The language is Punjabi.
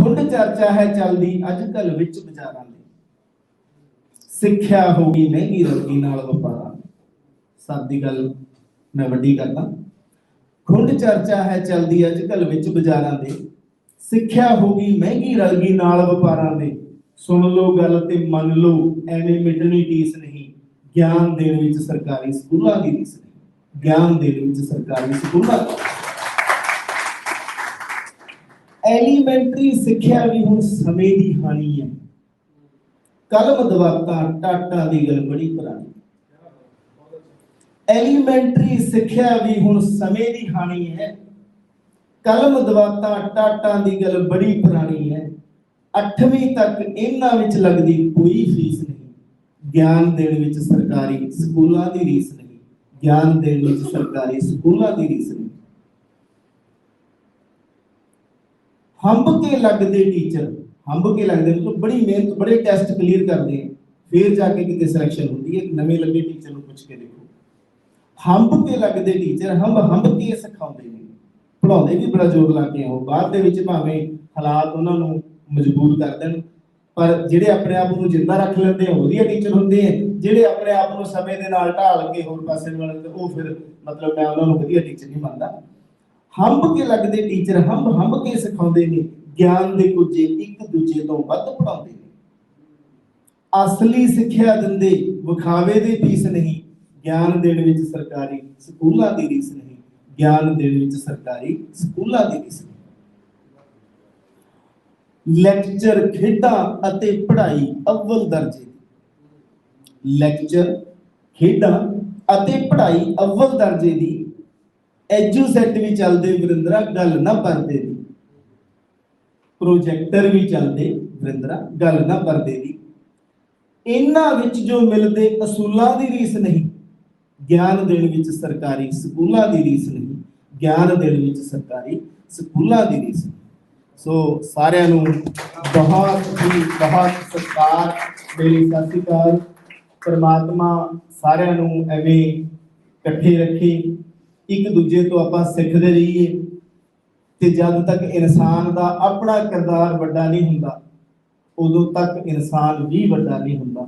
ਖੁੰਡ ਚਰਚਾ ਹੈ ਚੱਲਦੀ, ਅੱਜ ਕੱਲ ਵਿੱਚ ਬਾਜ਼ਾਰਾਂ ਦੀ। ਸਿੱਖਿਆ ਹੋ ਗਈ, ਮਹਿੰਗੀ ਰੋਗੀ ਨਾਲ ਵਪਾਰਾਂ ਸਭ ਗੱਲ ਮੈਂ ਵੱਡੀ ਕਰਦਾ। ਖੁੰਡ ਚਰਚਾ ਹੈ ਚੱਲਦੀ, ਅੱਜ ਕੱਲ ਵਿੱਚ ਬਾਜ਼ਾਰਾਂ ਦੇ। ਸਿੱਖਿਆ ਹੋ ਗਈ, ਮਹਿੰਗੀ ਰਲਗੀ ਨਾਲ ਵਪਾਰਾਂ ਦੇ। ਸੁਣ ਲਓ ਗੱਲ ਤੇ ਮੰਨ ਲਓ, ਐਵੇਂ ਮਿਟਣੀ ਟੀਸ ਨਹੀਂ। ਗਿਆਨ ਦੇਣ ਵਿੱਚ ਸਰਕਾਰੀ ਸਕੂਲਾਂ ਦੀ ਰੀਸ ਨਹੀਂ। ਗਿਆਨ ਦੇਣ ਵਿੱਚ ਸਰਕਾਰੀ ਸਕੂਲਾਂ ਦੀ। ਐਲੀਮੈਂਟਰੀ ਸਿੱਖਿਆ ਵੀ ਹੁਣ ਸਮੇਂ ਦੀ ਹਾਨੀ ਹੈ। ਕਲਮ ਦਵਾਤਾ, ਟਾਟਾ ਦੀ ਗੱਲ ਬੜੀ ਪੁਰਾਣੀ। ਐਲੀਮੈਂਟਰੀ ਸਿੱਖਿਆ ਵੀ ਹੁਣ ਸਮੇਂ ਦੀ ਹਾਨੀ ਹੈ। ਕਲਮ ਦਵਾਤਾ, ਟਾਟਾ ਦੀ ਗੱਲ ਬੜੀ ਪੁਰਾਣੀ ਹੈ। 8ਵੀਂ ਤੱਕ ਇਹਨਾਂ ਵਿੱਚ ਲੱਗਦੀ ਕੋਈ ਫੀਸ ਨਹੀਂ। ਗਿਆਨ ਦੇਣ ਵਿੱਚ ਸਰਕਾਰੀ ਸਕੂਲਾਂ ਦੀ ਰੀਸ ਨਹੀਂ। ਗਿਆਨ ਦੇਣ ਵਿੱਚ ਸਰਕਾਰੀ ਸਕੂਲਾਂ ਦੀ ਰੀਸ ਨਹੀਂ। ਹੰਬ ਕੇ ਲੱਗਦੇ ਟੀਚਰ ਹੰਬ ਕੇ ਲੱਗਦੇ ਮਤਲਬ ਬੜੀ ਮਿਹਨਤ, ਬੜੇ ਟੈਸਟ ਕਲੀਅਰ ਕਰਦੇ ਫਿਰ ਜਾ ਕੇ ਕਿਤੇ ਸਿਲੈਕਸ਼ਨ ਹੁੰਦੀ ਹੈ ਨਵੇਂ ਲੱਗੇ ਟੀਚਰ ਨੂੰ ਪੁੱਛ ਕੇ ਦੇਖੋ। ਹੰਬ ਕੇ ਲੱਗਦੇ ਟੀਚਰ ਹੰਬ ਹੰਬ ਕੇ ਸਿਖਾਉਂਦੇ ਨੇ। ਪੜਾਉਂਦੇ ਵੀ ਬੜਾ ਜ਼ੋਰ ਲਾ ਕੇ ਉਹ ਬਾਅਦ ਦੇ ਵਿੱਚ ਭਾਵੇਂ ਹਾਲਾਤ ਉਹਨਾਂ ਨੂੰ ਮਜਬੂਰ ਕਰ ਦੇਣ, ਪਰ ਜਿਹੜੇ ਆਪਣੇ ਆਪ ਨੂੰ ਜਿੰਦਾ ਰੱਖ ਲੈਂਦੇ ਆ ਵਧੀਆ ਟੀਚਰ ਹੁੰਦੇ ਆ। ਜਿਹੜੇ ਆਪਣੇ ਆਪ ਨੂੰ ਸਮੇਂ ਦੇ ਨਾਲ ਢਾਲ ਕੇ ਹੋਰ ਪਾਸੇ ਨੂੰ ਉਹ ਫਿਰ ਮਤਲਬ ਮੈਂ ਉਹਨਾਂ ਨੂੰ ਵਧੀਆ ਟੀਚਰ ਨਹੀਂ ਮੰਨਦਾ। ਹੰਬ ਕੇ ਲੱਗਦੇ ਟੀਚਰ, ਹੰਬ ਹੰਬ ਕੇ ਸਿਖਾਉਂਦੇ ਨੇ, ਗਿਆਨ ਦੇ ਕੁਝੇ ਇੱਕ ਦੂਜੇ ਤੋਂ ਵੱਧ ਪੜਾਉਂਦੇ ਨੇ। ਅਸਲੀ ਸਿੱਖਿਆ ਦਿੰਦੇ ਵਿਖਾਵੇ ਦੀ ਫੀਸ ਨਹੀਂ, ਗਿਆਨ ਦੇਣ ਵਿੱਚ ਸਰਕਾਰੀ ਸਕੂਲਾਂ ਦੀ ਰੀਸ ਨਹੀਂ, ਗਿਆਨ ਦੇਣ ਵਿੱਚ ਸਰਕਾਰੀ ਸਕੂਲਾਂ ਦੀ ਰੀਸ ਨਹੀਂ। ਲੈਕਚਰ ਖੇਡਾਂ ਅਤੇ ਪੜ੍ਹਾਈ ਅਵਲ ਦਰਜੇ ਦੀ। ਲੈਕਚਰ ਖੇਡਾਂ ਅਤੇ ਪੜ੍ਹਾਈ ਅਵਲ ਦਰਜੇ ਦੀ ਐਜੂਸੈਟ ਵੀ ਚੱਲਦੇ, ਵਰਿੰਦਰਾ, ਗੱਲ ਨਾ ਪਰਦੇ ਦੀ। ਪ੍ਰੋਜੈਕਟਰ ਵੀ ਚੱਲਦੇ, ਵਰਿੰਦਰਾ, ਗੱਲ ਨਾ ਪਰਦੇ ਦੀ। ਇਹਨਾਂ ਵਿੱਚ ਜੋ ਮਿਲਦੇ ਅਸੂਲਾਂ ਦੀ ਰੀਸ ਨਹੀਂ, ਗਿਆਨ ਦੇਣ ਵਿੱਚ ਸਰਕਾਰੀ ਸਕੂਲਾਂ ਦੀ ਰੀਸ ਨਹੀਂ, ਗਿਆਨ ਦੇਣ ਵਿੱਚ ਸਰਕਾਰੀ ਸਕੂਲਾਂ ਦੀ ਰੀਸ ਨਹੀਂ। ਸੋ ਸਾਰਿਆਂ ਨੂੰ ਬਹੁਤ ਹੀ, ਬਹੁਤ ਸਤਿਕਾਰ, ਮੇਰੀ ਸਤਿ ਸ਼੍ਰੀ ਅਕਾਲ। ਪਰਮਾਤਮਾ ਸਾਰਿਆਂ ਨੂੰ ਐਵੇਂ ਇਕੱਠੇ ਰੱਖੇ। ਇੱਕ ਦੂਜੇ ਤੋਂ ਆਪਾਂ ਸਿੱਖਦੇ ਰਹੀਏ ਤੇ ਜਦ ਤੱਕ ਇਨਸਾਨ ਦਾ ਆਪਣਾ ਕਿਰਦਾਰ ਵੱਡਾ ਨਹੀਂ ਹੁੰਦਾ, ਉਦੋਂ ਤੱਕ ਇਨਸਾਨ ਵੀ ਵੱਡਾ ਨਹੀਂ ਹੁੰਦਾ।